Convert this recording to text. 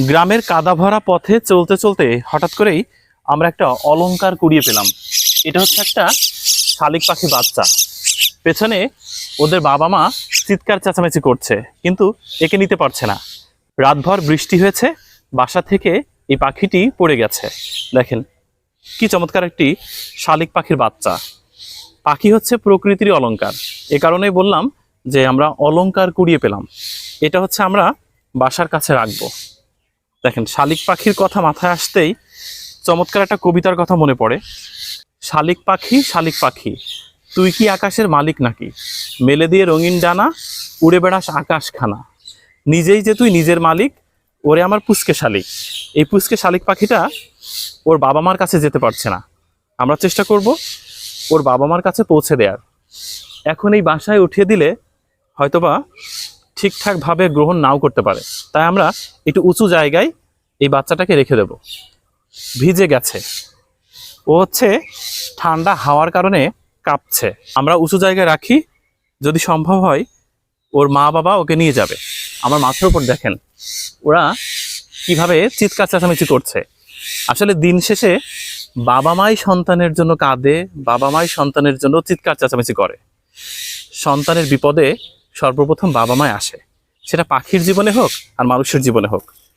গ্রামের কাদা ভরা পথে চলতে চলতে হঠাৎ করেই আমরা একটা অলংকার কুড়িয়ে পেলাম। এটা হচ্ছে একটা শালিক পাখি বাচ্চা। পেছনে ওদের বাবা মা চিৎকার চেঁচামেচি করছে, কিন্তু একে নিতে পারছে না। রাতভর বৃষ্টি হয়েছে, বাসা থেকে এই পাখিটি পড়ে গেছে। দেখেন, কি চমৎকার একটি শালিক পাখির বাচ্চা। পাখি হচ্ছে প্রকৃতির অলংকার। এ কারণেই বললাম যে আমরা অলংকার কুড়িয়ে পেলাম। এটা হচ্ছে আমরা বাসার কাছে রাখব। দেখেন, শালিক পাখির কথা মাথায় আসতেই চমৎকার একটা কবিতার কথা মনে পড়ে। শালিক পাখি শালিক পাখি, তুই কি আকাশের মালিক নাকি? মেলে দিয়ে রঙিন ডানা, উড়ে বেড়াস আকাশখানা। নিজেই যে তুই নিজের মালিক, ওরে আমার পুষ্কে শালিক। এই পুষ্কে শালিক পাখিটা ওর বাবা মার কাছে যেতে পারছে না। আমরা চেষ্টা করব ওর বাবা মার কাছে পৌঁছে দেওয়ার এখন এই বাসায় উঠিয়ে দিলে হয়তোবা ঠিকঠাকভাবে গ্রহণ নাও করতে পারে। তাই আমরা একটু উঁচু জায়গায় এই বাচ্চাটাকে রেখে দেব। ভিজে গেছে। ও হচ্ছে ঠান্ডা হাওয়ার কারণে কাঁপছে। আমরা উঁচু জায়গায় রাখি, যদি সম্ভব হয় ওর মা বাবা ওকে নিয়ে যাবে। আমার মাথার উপর দেখেন, ওরা কীভাবে চিৎকার চেঁচামেচি করছে। আসলে দিন শেষে বাবা মাই সন্তানের জন্য কাঁদে, বাবা মাই সন্তানের জন্য চিৎকার চেঁচামেচি করে। সন্তানের বিপদে সর্বপ্রথম বাবা মায় আসে। সেটা পাখির জীবনে হোক আর মানুষের জীবনে হোক।